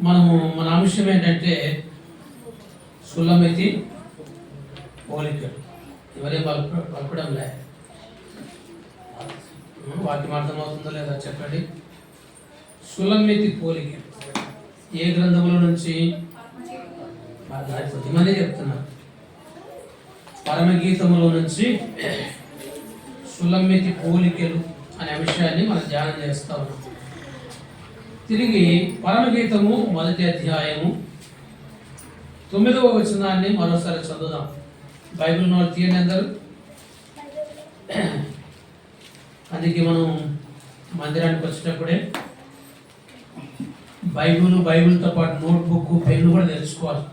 మనము మన అంశం ఏంటంటే సుల్లమితి పోలికలు ఇవరే పలుకు పలకడం లే. వాక్యం అర్థమవుతుందో లేదా చెప్పండి. సుల్లమితి పోలిక. ఏ గ్రంథముల నుంచి? అది కొద్దిమంది చెప్తున్నారు. పరమగీతములో నుంచి సుల్లమితి పోలికలు అనే విషయాన్ని మనం ధ్యానం చేస్తా. ఉన్నాం తిరిగి పరమగీతము మొదటి అధ్యాయము తొమ్మిదవ వచనాన్ని మరోసారి చదువుదాం. బైబిల్ నోట్ తీయండి అందరు. అందుకే మనం మందిరానికి వచ్చేటప్పుడే బైబిల్ బైబిల్తో పాటు నోట్బుక్ పెన్ను కూడా తెలుసుకోవాలి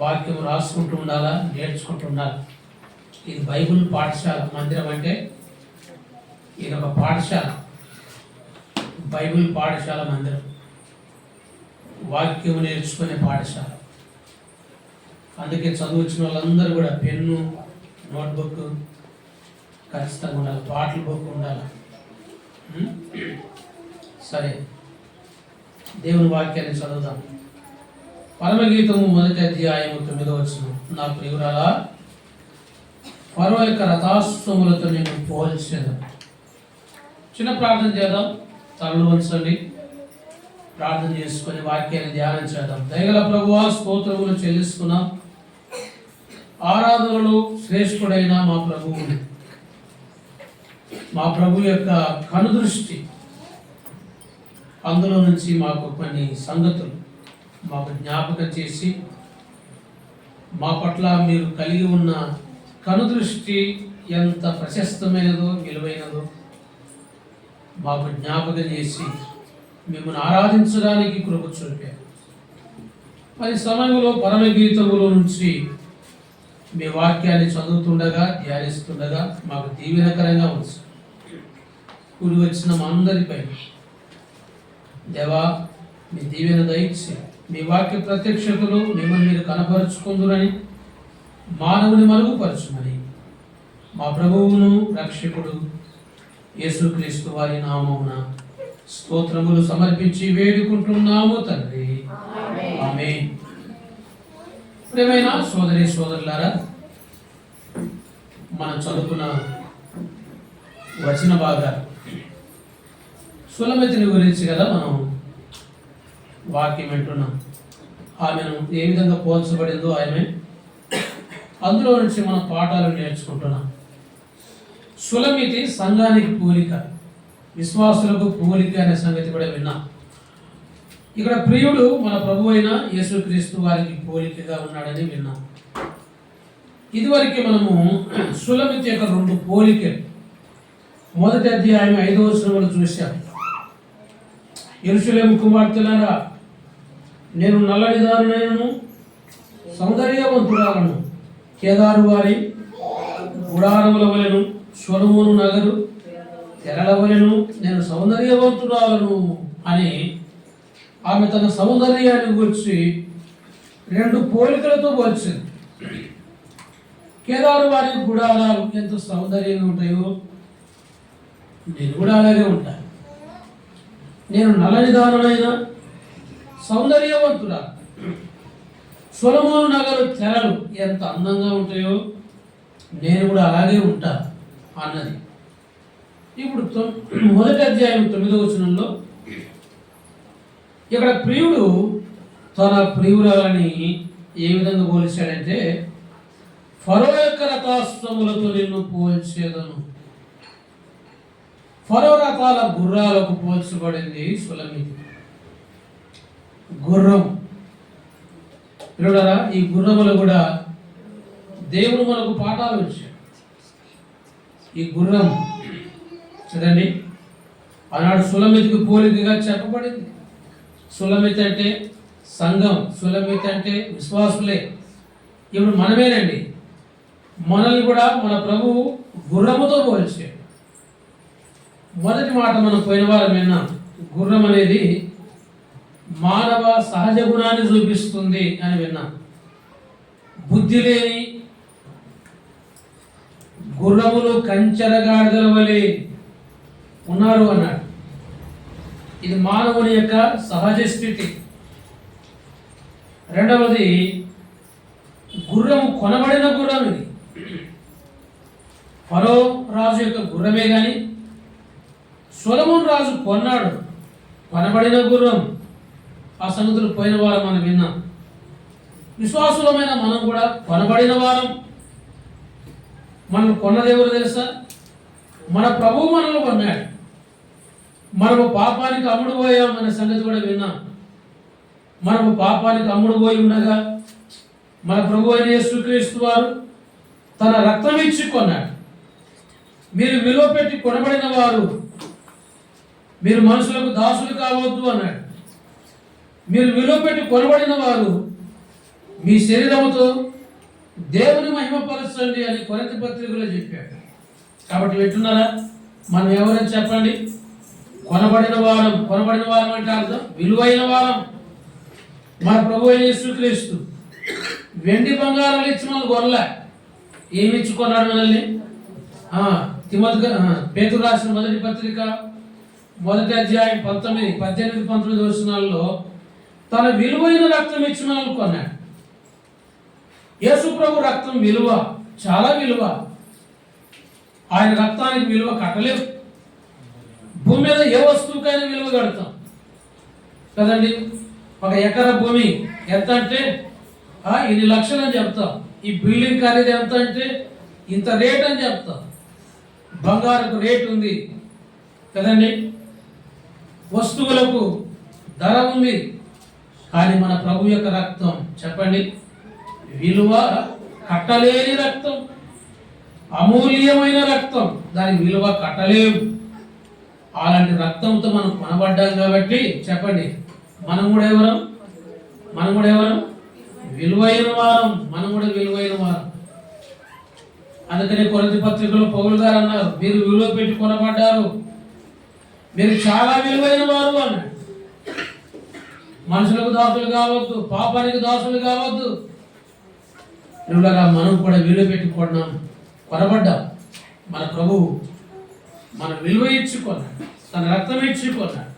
వాక్యం రాసుకుంటూ ఉండాలా నేర్చుకుంటూ ఉండాలి? ఇది బైబిల్ పాఠశాల మందిరం అంటే ఇది ఒక పాఠశాల బైబిల్ పాఠశాల మందిరం. వాక్యం నేర్చుకునే పాఠశాల. అందుకే చదువుచ్చిన వాళ్ళందరూ కూడా పెన్ను నోట్బుక్ ఖచ్చితంగా ఉండాలి. పాటల బుక్ ఉండాలి. సరే. దేవుని వాక్యాన్ని చదువుదాం. పరమగీతము మొదటి అధ్యాయము తొమ్మిదో వచ్చిన నా ప్రియురాలా పర్వ యొక్క రథాశ్వములతో నేను పోల్చేదాం చిన్న ప్రార్థన చేద్దాం. తలలు వంచండి. ప్రార్థన చేసుకొని వాక్యాన్ని ధ్యానం చేద్దాం. దయగల ప్రభువా స్తోత్రములు చెల్లిస్తున్నాం. ఆరాధనలు శ్రేష్ఠుడైన మా ప్రభువు. మా ప్రభు యొక్క కనుదృష్టి అందులో నుంచి మాకు కొన్ని సంగతులు మాకు జ్ఞాపకం చేసి మా పట్ల మీరు కలిగి ఉన్న కనుదృష్టి ఎంత ప్రశస్తమైనదో విలువైనదో మాకు జ్ఞాపకం చేసి మిమ్మల్ని ఆరాధించడానికి కృప చూపారు మరి సమయంలో పరమ గీతములో నుంచి మీ వాక్యాన్ని చదువుతుండగా ధ్యానిస్తుండగా మాకు దీవెనకరంగా ఉంది. కూడి వచ్చిన మా అందరిపై దేవా మీ దీవెన దయచి మీ వాక్య ప్రత్యక్షతలు మిమ్మల్ని మీరు కనపరుచుకుందురని మానవుని మరుగుపరచుమని మా ప్రభువును రక్షకుడు యేసుక్రీస్తు వారి నామమున స్తోత్రములు సమర్పించి వేడుకుంటున్నాము తండ్రి. ఆమె ప్రేమైన సోదరి సోదరులారా మనం చదువుకున్న వచన భాగాలు సులభతిని గురించి కదా మనం వాక్యం వింటున్నాం. ఆమెను ఏ విధంగా పోల్చబడిందో ఆమె అందులో నుంచి మనం పాఠాలు నేర్చుకుంటున్నాం. సులమితి సంఘానికి పోలిక. విశ్వాసులకు పోలిక అనే సంగతి కూడా విన్నాం. ఇక్కడ ప్రియుడు మన ప్రభు అయిన యేసుక్రీస్తు వారికి పోలికగా ఉన్నాడని విన్నాం. ఇదివరకు మనము సులమితి యొక్క రెండు పోలికలు. మొదటి అధ్యాయం ఐదవ శ్రమలు చూశాం. ఎరుసలేము కుమార్తెలారా నేను నల్లనిదారునైనను సౌందర్యవంతురాలను కేదారు వారి గుడారముల వలెను స్వరమును నగరు తెరలవలను నేను సౌందర్యవంతురాలను అని ఆమె తన సౌందర్యాన్ని గురించి రెండు పోలికలతో పోల్చింది. కేదారు వారి గుడారాలు ఎంత సౌందర్యంగా ఉంటాయో నేను కూడా అలాగే ఉంటాను నేను నల్లనిదానమైన సౌందర్యవంతుడా? సొలమోను నగరు తెరలు ఎంత అందంగా ఉంటాయో నేను కూడా అలాగే ఉంటాను అన్నది. ఇప్పుడు మొదటి అధ్యాయం తొమ్మిదో వచనంలో ఇక్కడ ప్రియుడు తన ప్రియురాలని ఏ విధంగా పోల్చాడంటే ఫరో యొక్క రథాస్తములతో నిన్ను పోల్చేదను. ఫరో రకాల గుర్రాలకు పోల్చబడింది సులమితి గుర్రం. పిల్లడారా ఈ గుర్రములు కూడా దేవుడు మనకు పాఠాలు వచ్చాయి ఈ గుర్రం చూడండి. ఆనాడు సులమితికి పోలికగా చెప్పబడింది. సులమిత అంటే సంఘం సులమిత అంటే విశ్వాసులే. ఇప్పుడు మనమేనండి మనల్ని కూడా మన ప్రభు గుర్రముతో పోల్చాడు. మొదటి మాట మనం పోయిన వారం విన్నాం గుర్రం అనేది మానవ సహజ గుణాన్ని చూపిస్తుంది అని విన్నాం. బుద్ధి లేని గుర్రములు కంచెరగాడిదల వలె ఉన్నారు అన్నాడు. ఇది మానవుని యొక్క సహజ స్థితి. రెండవది గుర్రము కొనబడిన గుర్రం ఇది. ఫరో రాజు యొక్క గుర్రమే కానీ సొలమోన్ రాజు కొన్నాడు. కొనబడిన గుర్రం. ఆ సంగతులు పోయిన వారం మనం విన్నాం. విశ్వాసులమైన మనం కూడా కొనబడిన వారం. మనం కొన్నది ఎవరు తెలుసా? మన ప్రభువు మనల్ని కొన్నాడు. మనము పాపానికి అమ్ముడు పోయామనే సంగతి కూడా విన్నాం. మనము పాపానికి అమ్ముడు పోయి ఉండగా మన ప్రభు అయిన యేసుక్రీస్తు వారు తన రక్తం ఇచ్చి కొన్నాడు. మీరు విలువ పెట్టి కొనబడిన వారు మీరు మనుషులకు దాసులు కావద్దు అన్నాడు. మీరు విలువ పెట్టి కొనబడిన వారు మీ శరీరముతో దేవుని మహిమపరచండి అని కొరత పత్రికలో చెప్పాడు కాబట్టి వింటున్నారా మనం ఎవరని చెప్పండి? కొనబడిన వారం కొనబడిన వారం అంటే అర్థం? విలువైన వారం. మన ప్రభు అయిన యేసుక్రీస్తు వెండి బంగారాలు ఇచ్చి మనల్ని కొనలే. ఏమి ఇచ్చి కొన్నాడు మనల్ని? తిమతి పేతురు రాసిన మొదటి పత్రిక మొదటి అధ్యాయం పంతొమ్మిది పద్దెనిమిది పంతొమ్మిది వచనాల్లో తన విలువైన రక్తం ఇచ్చి మనల్ని కొన్నాడు. యేసుప్రభు రక్తం విలువ చాలా విలువ. ఆయన రక్తానికి విలువ కట్టలేదు భూమి మీద ఏ వస్తువుకైనా విలువ కడతాం. కదండి? ఒక ఎకరా భూమి ఎంత అంటే ఇన్ని లక్షలు అని చెప్తాం. ఈ బిల్డింగ్ ఖరీదు ఎంత అంటే ఇంత రేట్ అని చెప్తాం. బంగారుకు రేట్ ఉంది. కదండి? వస్తువులకు ధర ఉంది. కానీ మన ప్రభు యొక్క రక్తం చెప్పండి? విలువ కట్టలేని రక్తం అమూల్యమైన రక్తం. దాని విలువ కట్టలేము. అలాంటి రక్తంతో మనం కొనబడ్డాం కాబట్టి చెప్పండి మనం కూడా ఎవరం? మనం కూడా ఎవరం? విలువైన వారం మనం కూడా విలువైన వారం. అందుకనే కొరటి పత్రికలో పౌరులు గారు అన్నారు మీరు విలువ పెట్టి కొనబడ్డారు. మీరు చాలా విలువైన వారు అన్నారు మనుషులకు దాసులు కావద్దు పాపానికి దాసులు కావద్దు. ఇలాగా మనం కూడా విలువ పెట్టుకున్నాం కొనబడ్డాం మన ప్రభువు మన విలువ ఇచ్చుకున్నాడు తన రక్తం ఇచ్చుకున్నాడు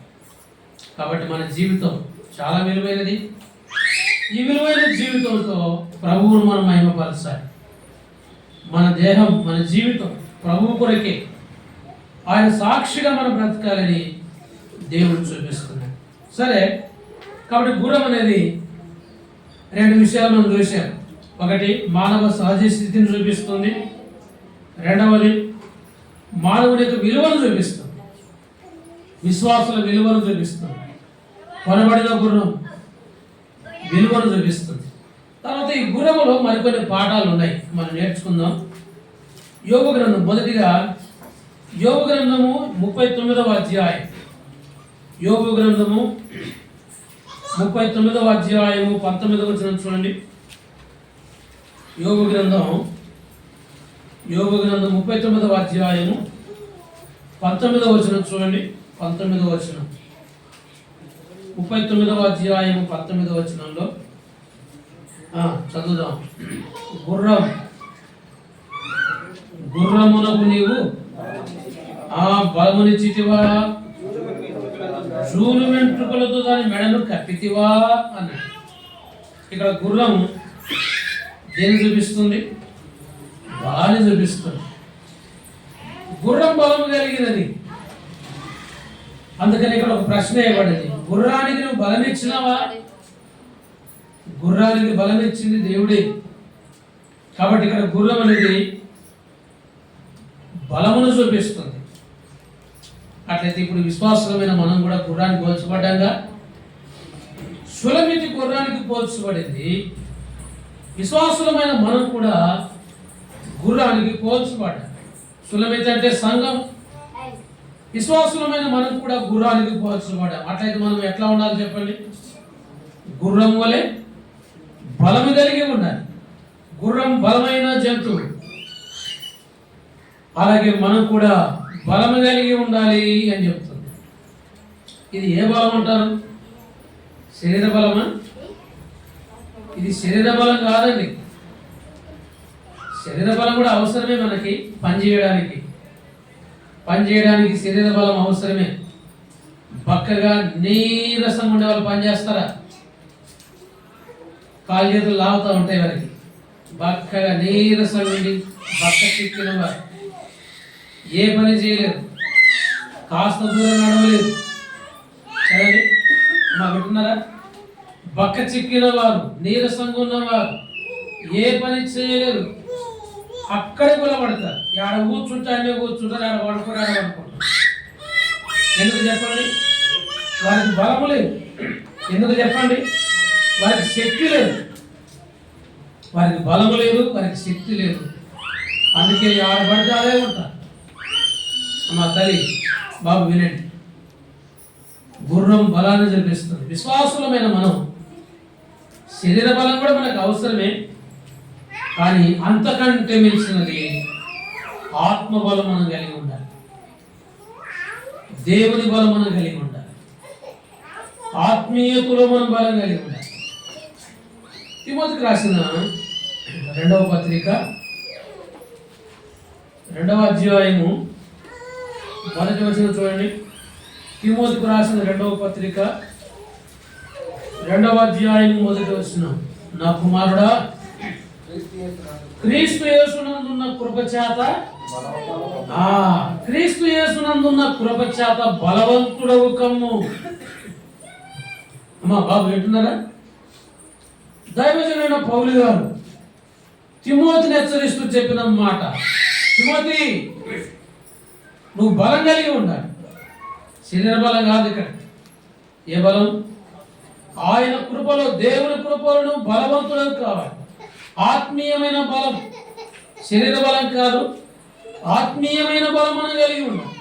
కాబట్టి మన జీవితం చాలా విలువైనది. ఈ విలువైన జీవితంతో ప్రభువును మనం మహిమపరచాలి. మన దేహం మన జీవితం ప్రభువు కొరకే. ఆయన సాక్షిగా మనం బ్రతకాలని దేవుడు చూపిస్తున్నాడు. సరే కాబట్టి గురం అనేది రెండు విషయాలు మనం చూసాం ఒకటి మానవ సహజ స్థితిని చూపిస్తుంది. రెండవది మానవుని యొక్క విలువను చూపిస్తుంది. విశ్వాసుల విలువను చూపిస్తుంది. కొనబడిన గుర్రం విలువను చూపిస్తుంది. తర్వాత ఈ గుర్రములో మరికొన్ని పాఠాలు ఉన్నాయి. మనం నేర్చుకుందాం. యోగ గ్రంథం మొదటిగా యోగ గ్రంథము ముప్పై తొమ్మిదవ అధ్యాయం. యోగ గ్రంథము ముప్పై తొమ్మిదవ అధ్యాయము పంతొమ్మిదవ వచనం చూడండి. యోగ గ్రంథం యోగ గ్రంథం ముప్పై తొమ్మిదవ అధ్యాయము పంతొమ్మిదవ వచనం చూడండి పంతొమ్మిదవ వచనం. ముప్పై తొమ్మిదవ అధ్యాయము పంతొమ్మిదవ వచనంలో. ఆ, చదువుదాం. గుర్రం. గుర్రమునకు నీవు ఆ బలమునిచ్చితివా జూలు వెంట్రుకలతో దాని మెడను కప్పితివా? అన్నాడు. ఇక్కడ గుర్రం దేని చూపిస్తుంది? బలాన్ని చూపిస్తుంది. గుర్రం బలం కలిగినది. అందుకని ఇక్కడ ఒక ప్రశ్న ఇవ్వబడింది. గుర్రానికి నువ్వు బలం ఇచ్చినావా? గుర్రానికి బలం ఇచ్చింది దేవుడే. కాబట్టి ఇక్కడ గుర్రం అనేది బలమును చూపిస్తుంది. అట్లయితే ఇప్పుడు విశ్వాసమైన మనం కూడా గుర్రానికి పోల్చబడ్డాగా? సులమితి గుర్రానికి పోల్చబడింది. విశ్వాసులమైన మనం కూడా గుర్రానికి పోల్చబడ్డాం. సులమితి అంటే సంఘం. విశ్వాసులమైన మనం కూడా గుర్రానికి పోల్చబడ్డాం. అట్లయితే మనం ఎట్లా ఉండాలి చెప్పండి? గుర్రం వలె బలము కలిగి ఉండాలి. గుర్రం బలమైన జంతువు. అలాగే మనం కూడా బలము కలిగి ఉండాలి అని చెప్తుంది. ఇది ఏ బలం అంటారు? శరీర బలమా? ఇది శరీర బలం కాదండి. శరీర బలం కూడా అవసరమే మనకి పని చేయడానికి. పని చేయడానికి శరీర బలం అవసరమే. బక్కగా నీరసంగా ఉండే వాళ్ళు పని చేస్తారా? కాలు చేతులు లాగుతూ ఉంటాయి వారికి. బక్కగా నీరసంగా ఉండి బక్క చిక్కిన వారు. ఏ పని చేయలేరు. కాస్త దూరం నడవలేదు సరే మా వింటున్నారా బక్క చిక్కిన వారు నీరసంగా ఉన్నవారు ఏ పని చేయలేరు. అక్కడే కొలబడతారు. ఆడ కూర్చుంటే అన్నీ కూర్చుంటారు ఆడ పడుకుంటారు పడుకుంటారు. ఎందుకు చెప్పండి? వారికి బలము లేదు. ఎందుకు చెప్పండి? వారికి శక్తి లేదు. వారికి బలము లేదు వారికి శక్తి లేదు. అందుకే ఆడబడితే అదే ఉంటారు. మా తల్లి బాబు వినండి. గుర్రం బలాన్ని జరిపిస్తుంది. విశ్వాసులమైన మనం శరీర బలం కూడా మనకు అవసరమే కానీ అంతకంటే మించినది ఆత్మబలం మనం కలిగి ఉండాలి. దేవుని బలం మనం కలిగి ఉండాలి. ఆత్మీయతలో మనం బలం కలిగి ఉండాలి. తిమోతికి రాసిన రెండవ పత్రిక రెండవ అధ్యాయము మొదటి వచ్చిన చూడండి. తిమోతికి రాసిన రెండవ పత్రిక రెండవ అధ్యాయం మొదటి వచ్చిన నా కుమారుడా క్రీస్తు యేసునందున్న కృపచేత ఆ క్రీస్తు యేసునందున్న కృపచేత బలవంతుడవు కమ్ము. అమ్మా బాబు వింటున్నారా? దైవజనైన పౌలు గారు తిమోతిని హెచ్చరిస్తూ చెప్పిన మాట. తిమోతి నువ్వు బలం కలిగి ఉండాలి. శరీర బలం కాదు ఇక్కడ. ఏ బలం? ఆయన కృపలో దేవుని కృపలను బలవంతులను కావాలి. ఆత్మీయమైన బలం. శరీర బలం కాదు. ఆత్మీయమైన బలం మనం కలిగి ఉన్నాం.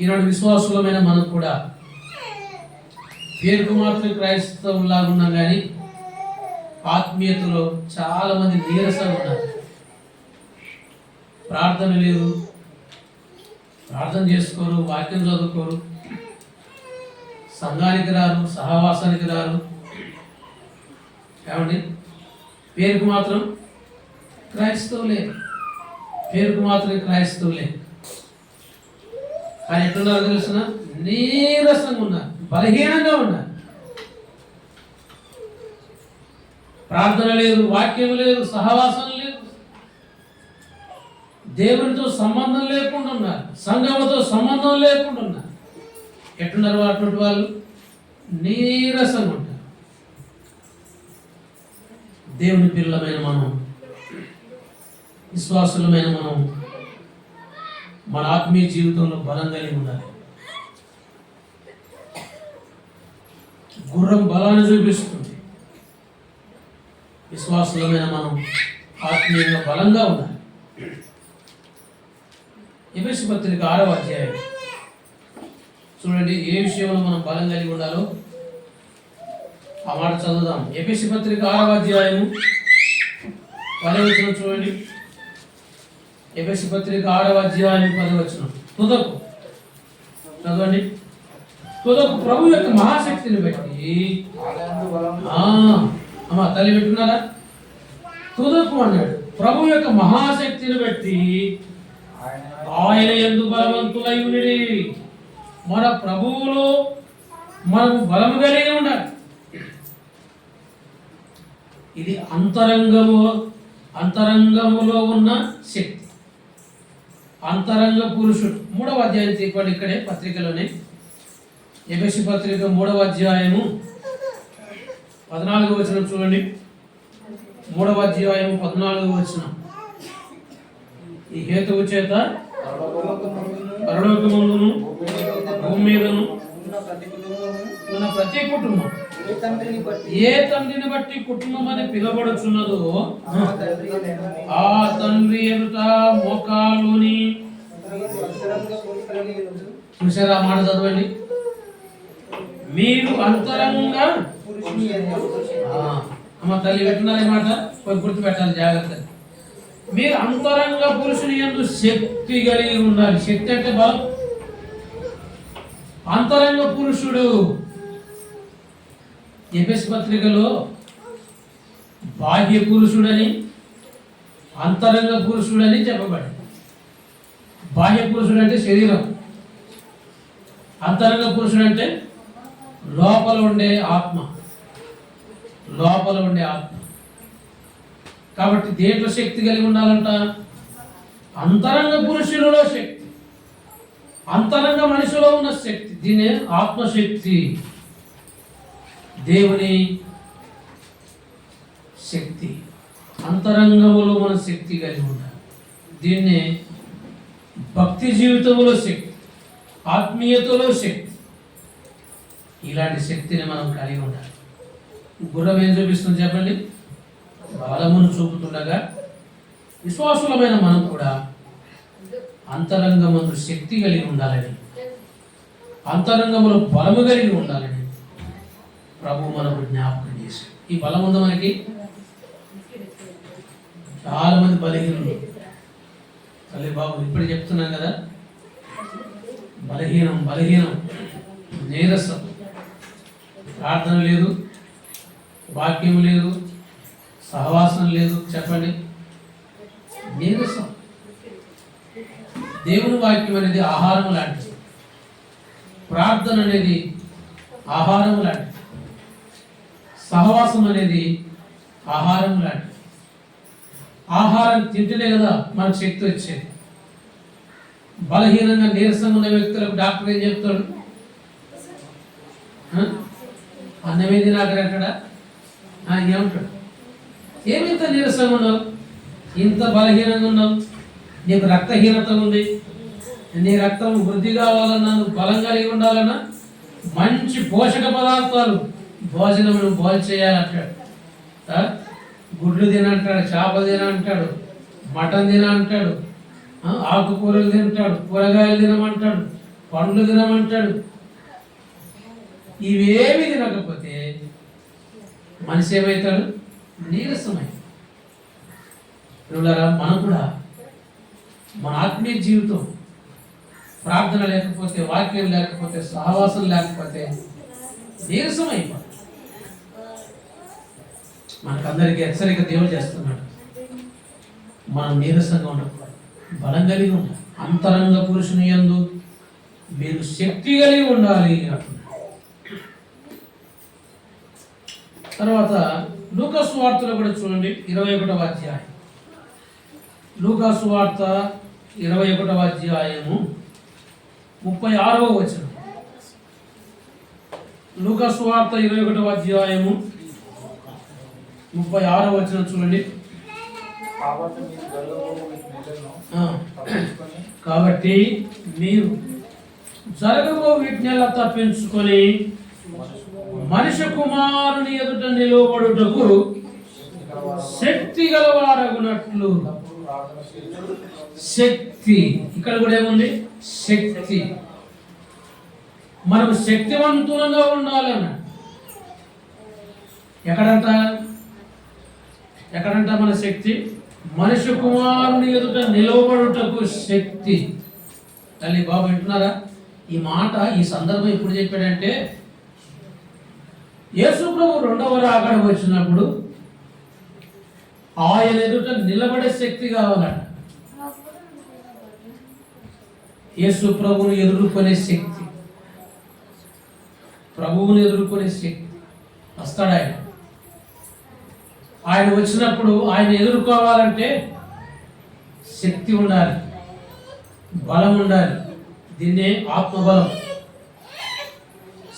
ఈనాడు విశ్వాసులమైన మనం కూడా పేరుకు మాత్రం క్రైస్తవులాగా ఉన్నాం కానీ ఆత్మీయతలో చాలా మంది నీరసంగా ఉన్నారు. ప్రార్థన లేదు. ప్రార్థన చేసుకోరు వాక్యం చదువుకోరు. సంఘానికి రారు సహవాసానికి రారు. ఏమండి? పేరుకు మాత్రం క్రైస్తవులే. పేరుకు మాత్రం క్రైస్తవులే. కానీ ఎట్లున్నారో తెలుసిన? నీరసంగా ఉన్నారు బలహీనంగా ఉన్నారు. ప్రార్థన లేదు వాక్యం లేదు సహవాసం లేదు. దేవునితో సంబంధం లేకుండా ఉన్నారు సంఘముతో సంబంధం లేకుండా ఉన్నారు. ఎట్టున్నారు అటువంటి వాళ్ళు? నీరసంగా ఉంటారు. దేవుని పిల్లలమైన మనం విశ్వాసులమైన మనం మన ఆత్మీయ జీవితంలో బలం కలిగి ఉండాలి. గుర్రం బలాన్ని చూపిస్తుంది. విశ్వాసులమైన మనం ఆత్మీయంగా బలంగా ఉండాలి. ఎఫెసి పత్రిక ఆరవ అధ్యాయం. చూడండి ఏ విషయంలో మనం బలం కలిగి ఉండాలో ఆ మాట చదువుదాం. ఎపిసి పత్రిక ఆరవ అధ్యాయము పదవచనం చూడండి. ఎపిసి పత్రిక ఆరవ అధ్యాయం పదవచనం తుదకు చదవండి. తుదకు ప్రభు యొక్క మహాశక్తిని బట్టి ఆ, అమ్మా తల్లి పెట్టుకున్నారా? తుదకు అన్నాడు ప్రభు యొక్క మహాశక్తిని బట్టి ఆయన ఎందు బలవంతులై ఉండి. మన ప్రభువులో మనకు బలము కలిగి ఉండాలి. ఇది అంతరంగము అంతరంగములో ఉన్న శక్తి. అంతరంగ పురుషుడు. మూడవ అధ్యాయం తీపండి ఇక్కడే పత్రికలోనే. ఎబసి పత్రిక మూడవ అధ్యాయము పద్నాలుగు వచనం చూడండి. మూడవ అధ్యాయము పద్నాలుగు వచనం. ఈ హేతువు చేత పరలోకమందును భూమి మీదను ఉన్న ప్రతి కుటుంబం. ఏ తండ్రిని బట్టి కుటుంబం అని పిలబడుచున్నదో ఆ తండ్రి ఎదుట మోకాలుని చూసారా మాట చదవండి. మీరు అంతరంగా అమ్మ తల్లి పెట్టినారు మాట? గుర్తు పెట్టాలి జాగ్రత్త. మీరు అంతరంగ పురుషుని ఎందు శక్తి కలిగి ఉండాలి. శక్తి అంటే బలం. అంతరంగ పురుషుడు. ఎపిస్ పత్రికలో బాహ్య పురుషుడని అంతరంగ పురుషుడని చెప్పబడింది. బాహ్య పురుషుడు అంటే శరీరం. అంతరంగ పురుషుడు అంటే లోపల ఉండే ఆత్మ. లోపల ఉండే ఆత్మ. కాబట్టి దేంట్లో శక్తి కలిగి ఉండాలంట? అంతరంగ పురుషులలో శక్తి. అంతరంగ మనిషిలో ఉన్న శక్తి దీనే ఆత్మశక్తి దేవుని శక్తి. అంతరంగములో మన శక్తి కలిగి ఉండాలి. దీన్నే భక్తి జీవితంలో శక్తి ఆత్మీయతలో శక్తి ఇలాంటి శక్తిని మనం కలిగి ఉండాలి. గుర్రం ఏం చూపిస్తుంది చెప్పండి? బలమును చూపుతుండగా విశ్వాసులమైన మనం కూడా అంతరంగమందు శక్తి కలిగి ఉండాలని. అంతరంగములో బలము కలిగి ఉండాలని ప్రభు మనకు జ్ఞాపకం చేసి ఈ బలం ఉందా మనకి? చాలా మంది బలహీనులు. తల్లి బాబు ఇప్పుడు చెప్తున్నాం కదా? బలహీనం బలహీనం నీరసం. ప్రార్థన లేదు వాక్యం లేదు సహవాసం లేదు చెప్పండి. నీరసం. దేవుని వాక్యం అనేది ఆహారం లాంటిది. ప్రార్థన అనేది ఆహారం లాంటిది. సహవాసం అనేది ఆహారం లాంటిది. ఆహారం తింటేనే కదా మన శక్తి వచ్చేది. బలహీనంగా నీరసంగా ఉన్న వ్యక్తులకు డాక్టర్ ఏం చెప్తాడు? ఆ? అన్నమే తినాకరు అక్కడ ఆ, ఏమంటాడు? ఏమింత నీరసంగా ఉన్నావు? ఇంత బలహీనంగా ఉన్నావు? నీకు రక్తహీనత ఉంది. నీ రక్తం వృద్ధి కావాలన్నా నువ్వు బలం కలిగి ఉండాలన్నా మంచి పోషక పదార్థాలు భోజనం నువ్వు భోజనం చేయాలంటాడు గుడ్లు తినంటాడు చేపలు తినంటాడు మటన్ తినంటాడు ఆకుకూరలు తింటాడు కూరగాయలు తినమంటాడు పండ్లు తినమంటాడు. ఇవేమి తినకపోతే మనిషి ఏమవుతాడు? నీరసమై. పిల్లలారా మనం కూడా మన ఆత్మీయ జీవితం ప్రార్థన లేకపోతే వాక్యం లేకపోతే సహవాసం లేకపోతే నీరసం అయిపోతుంది. మనకందరికీ హెచ్చరిక దేవుడు చేస్తున్నాడు. మనం నీరసంగా ఉండకూడదు. బలం కలిగి ఉండాలి. అంతరంగ పురుషుని యందు మీరు శక్తి కలిగి ఉండాలి తర్వాత లూకస్ వార్తలు కూడా చూడండి. ఇరవై ఒకటవ అధ్యాయం. లూకాసు వార్త ఇరవై ఒకటవ అధ్యాయము ముప్పై ఆరవ వచనం. లూకాసు వార్త ఇరవై ఒకటవ అధ్యాయము ముప్పై ఆరవ వచనం చూడండి. కాబట్టి మీరు జరగబో వీటినెలా తప్పించుకొని మనిషి కుమారుని ఎదుట నిలవబడుటకు శక్తి గలవారగునట్లు శక్తి. ఇక్కడ కూడా ఏముంది? శక్తి. మనం శక్తివంతులంగా ఉండాలన్న. ఎక్కడంట? ఎక్కడంట మన శక్తి? మనిషి కుమారుని ఎదుట నిలవబడుటకు శక్తి. తల్లి బాబు వింటున్నారా? ఈ మాట ఈ సందర్భం ఎప్పుడు చెప్పాడంటే యేసు ప్రభు రెండవ రాకడ వచ్చినప్పుడు ఆయన ఎదుట నిలబడే శక్తి కావాలంట. యేసు ప్రభువును ఎదుర్కొనే శక్తి. ప్రభువుని ఎదుర్కొనే శక్తి. వస్తాడు ఆయన? ఆయన వచ్చినప్పుడు ఆయన ఎదుర్కోవాలంటే శక్తి ఉండాలి. బలం ఉండాలి. దీన్నే ఆత్మబలం.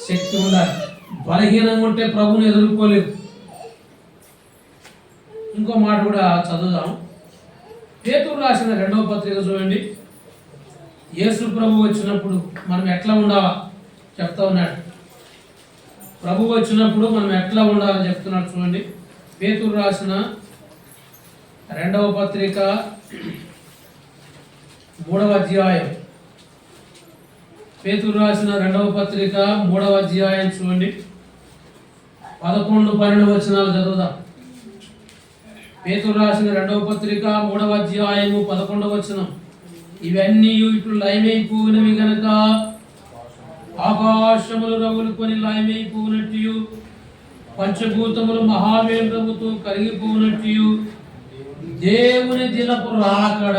శక్తి ఉండాలి. బలహీనంగా ఉంటే ప్రభువుని ఎదుర్కోలేవు ఇంకో మాట కూడా చదువుదాం. పేతురు రాసిన రెండవ పత్రిక చూడండి. యేసు ప్రభు వచ్చినప్పుడు మనం ఎట్లా ఉండాలా? చెప్తా ఉన్నాడు. ప్రభు వచ్చినప్పుడు మనం ఎట్లా ఉండాలని చెప్తున్నాడు చూడండి. పేతురు రాసిన రెండవ పత్రిక మూడవ అధ్యాయం. పేతురు రాసిన రెండవ పత్రిక మూడవ అధ్యాయం చూడండి. పదకొండు పన్నెండు వచనాలు చదువుదాం. పేతురు రాసిన రెండవ పత్రిక మూడవ అధ్యాయము పదకొండవ వచనం. ఇవన్నీ ఇట్లు లయమైపోయినవి గనక ఆకాశములు రగులుకొని లయమైపోయినట్టు పంచభూతములు మహావేంద్రముతో కరిగిపోయినట్టు దేవుని దినపు రాకడ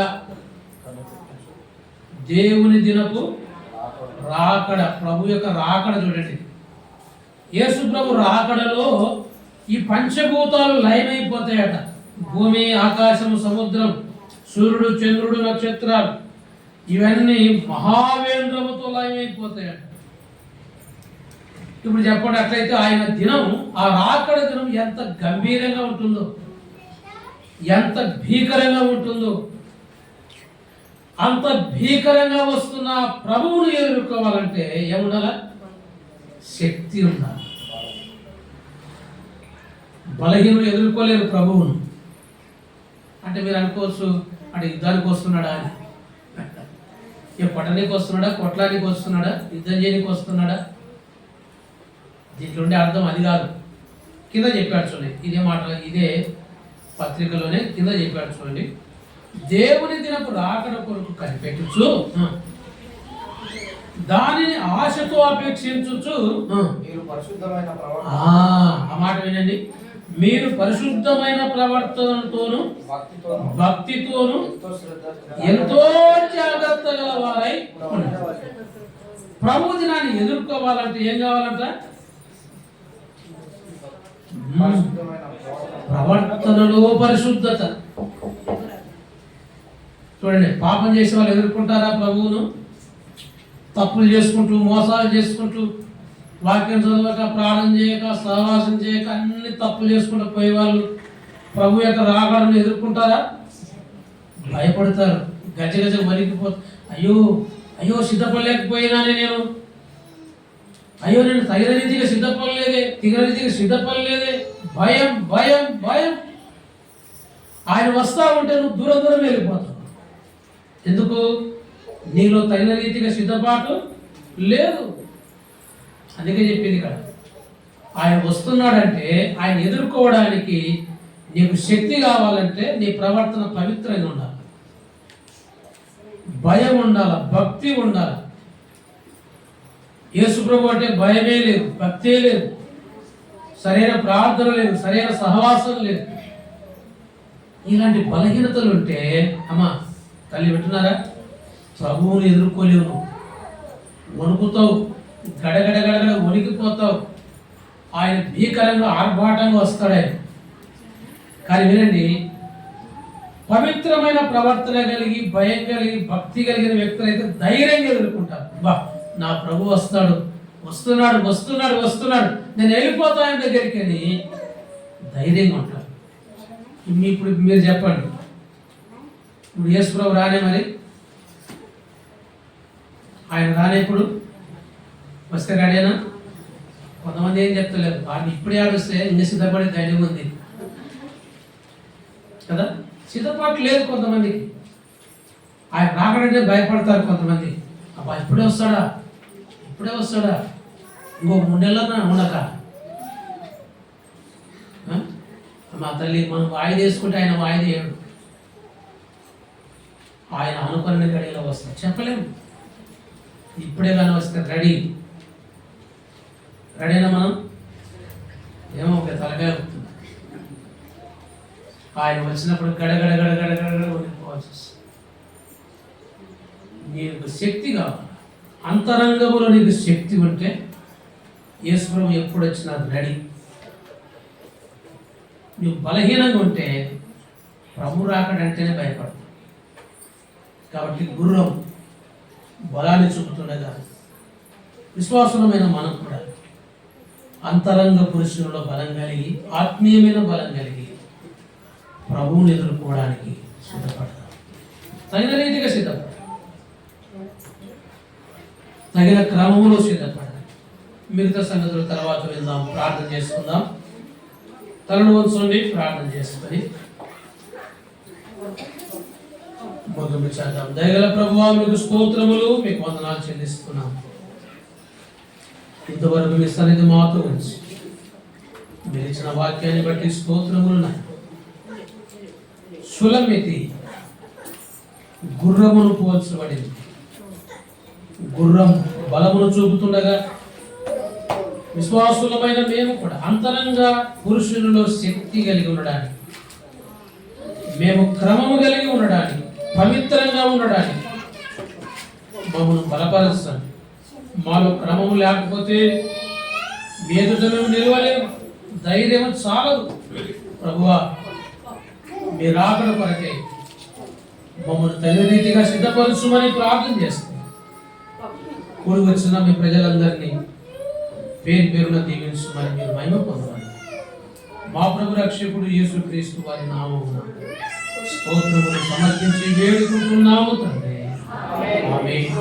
దేవుని దినపు రాకడ ప్రభు యొక్క రాకడ చూడండి. యేసు ప్రభు రాకడలో ఈ పంచభూతాలు లయమైపోతాయట. భూమి ఆకాశం సముద్రం సూర్యుడు చంద్రుడు నక్షత్రాలు ఇవన్నీ మహావేంద్రముతో లయమైపోతాయట ఇప్పుడు చెప్పండి అట్లయితే ఆయన దినం ఆ రాకడ దినం ఎంత గంభీరంగా ఉంటుందో ఎంత భీకరంగా ఉంటుందో అంత భీకరంగా వస్తున్న ప్రభువును ఎదుర్కోవాలంటే ఏముండాలా? శక్తి ఉండాలి. బలహీనులు ఎదుర్కోలేరు ప్రభువును. అంటే మీరు అనుకోవచ్చు అంటే యుద్ధానికి వస్తున్నాడా? అని. ఇక పట్టణానికి వస్తున్నాడా? కొట్లానికి వస్తున్నాడా? యుద్ధం చేయడానికి వస్తున్నాడా? దీంట్లో ఉండే అర్థం అది కాదు. కింద చెప్పాడు చూడండి ఇదే మాట ఇదే పత్రికలోనే కింద చెప్పాడు చూడండి. దేవుని దినపు రాకడ కొరకు కనిపెట్టుచు ఆ, దానిని ఆశతో అపేక్షించుచు ఆ, మీరు పరిశుద్ధమైన ఆ మాట వినండి. మీరు పరిశుద్ధమైన ప్రవర్తనతోను భక్తితోను ఎంతో జాగ్రత్త గల వారై ప్రభు దినాన్ని ఎదుర్కోవాలంటే ఏం కావాలంట? ప్రవర్తనలో పరిశుద్ధత. చూడండి పాపం చేసే వాళ్ళు ఎదుర్కొంటారా ప్రభువును? తప్పులు చేసుకుంటూ మోసాలు చేసుకుంటూ వాక్యం చదవక ప్రాణం చేయక సహవాసం చేయక అన్ని తప్పులు చేసుకుంటూ పోయే వాళ్ళు ప్రభు యొక్క రాకడను ఎదుర్కొంటారా? భయపడతారు. గజ గజ వణికిపోతారు అయ్యో అయ్యో సిద్ధపడలేకపోయినానే నేను. అయ్యో నేను తగిన రీతిగా సిద్ధపడలేదే తగిన రీతిగా సిద్ధపడలేదే. భయం భయం భయం. ఆయన వస్తా ఉంటే నువ్వు దూరం దూరం వెళ్ళిపోతావు. ఎందుకు? నీలో తగిన రీతిగా సిద్ధపాటు లేదు. అందుకే చెప్పింది ఇక్కడ. ఆయన వస్తున్నాడంటే ఆయన ఎదుర్కోవడానికి నీకు శక్తి కావాలంటే నీ ప్రవర్తన పవిత్రంగా ఉండాలి. భయం ఉండాలి భక్తి ఉండాలి. యేసుప్రభు అంటే భయమే లేదు భక్తే లేదు. సరైన ప్రార్థన లేదు సరైన సహవాసం లేదు. ఇలాంటి బలహీనతలు ఉంటే అమ్మా తల్లి వింటున్నారా? ప్రభువుని ఎదుర్కోలేవు వణుకుతావు. గడగడ గడగడ ఆయన భీకరంగా ఆర్భాటంగా వస్తాడు ఆయన కానీ వినండి పవిత్రమైన ప్రవర్తన కలిగి భయం కలిగి భక్తి కలిగిన వ్యక్తులు అయితే ధైర్యంగా ఎదుర్కొంటారు. బా నా ప్రభు వస్తాడు. వస్తున్నాడు వస్తున్నాడు వస్తున్నాడు. నేను వెళ్ళిపోతాను ఆయన దగ్గరికి అని ధైర్యంగా ఉంటారు. మీ ఇప్పుడు మీరు చెప్పండి. ఇప్పుడు యేసు ప్రభు రానే మరి? ఆయన రానే ఇప్పుడు వస్తే రాడేనా కొంతమంది ఏం చెప్తలేరు. వాడిని ఇప్పుడే ఆడిస్తే ఇంకా సిద్ధపడే ధైర్యం ఉంది. కదా? సిద్ధపాటు లేదు కొంతమందికి. ఆయన రాకడంటే భయపడతారు కొంతమంది. అబ్బా ఇప్పుడే వస్తాడా? ఇప్పుడే వస్తాడా? ఇంకో మూడు నెలలన్నా ఉండక. మా తల్లి మనం వాయిదా వేసుకుంటే ఆయన వాయిదా వేయడు. ఆయన అనుకున్న గడిలో వస్తాడు. చెప్పలేము. ఇప్పుడే కానీ వస్తే రెడీ. రెడీనా మనం? ఏమో ఒక తలకాయ వస్తుంది ఆయన వచ్చినప్పుడు గడగడ గడగడ గడగడ వణికిపోవాల్సి వస్తుంది. నీకు శక్తి కావాలి అంతరంగంలో నీకు శక్తి ఉంటే ఈశ్వరం ఎప్పుడు వచ్చినా రెడీ. నువ్వు బలహీనంగా ఉంటే ప్రభు రాకడంటేనే భయపడతావు. కాబట్టి గుర్రం బలాన్ని చూపుతుండగా విశ్వాసమైన మనం కూడా అంతరంగ పురుషులలో బలం కలిగి ఆత్మీయమైన బలం కలిగి ప్రభువుని ఎదుర్కోవడానికి సిద్ధపడతాం. తగిన రీతిగా సిద్ధపడతాం తగిన క్రమంలో సిద్ధపడాలి. మిగతా సంగతుల తర్వాత వెళ్దాం ప్రార్థన చేసుకుందాం. తలను వంచుండి ప్రార్థన చేసుకొని ముగింపు చేద్దాం. దయగల ప్రభువా మీకు స్తోత్రములు మీకు వందనాలు చెల్లిస్తున్నాము ఇంతవరకు మీ సన్నిధి మాతో ఉంచి మీరు ఇచ్చిన వాక్యాన్ని బట్టి స్తోత్రములు సులమితి గుర్రమును పోల్చబడింది. గుర్రం బలమును చూపుతుండగా విశ్వాసులమైన మేము కూడా అంతరంగా పురుషులలో శక్తి కలిగి ఉండడానికి మేము క్రమము కలిగి ఉండడానికి పవిత్రంగా ఉండడానికి మమ్మల్ని బలపరుస్తాను మాలో క్రమము లేకపోతే మీ ఎదుట మేము నిలవలేము ధైర్యం చాలదు ప్రభువా మీ రాకడ కొరకే మమ్మల్ని తగిన రీతిగా సిద్ధపరచుమని ప్రార్థన చేస్తాం. కూడి వచ్చిన మీ ప్రజలందరినీ పేరు పేరున దీవించమని మీరు మహిమ పొందాలి మా ప్రభు రక్షకుడు యేసు క్రీస్తు వారి నామమున స్తోత్రములు సమర్పించి వేడుకుంటున్నాము తండ్రి. ఆమేన్.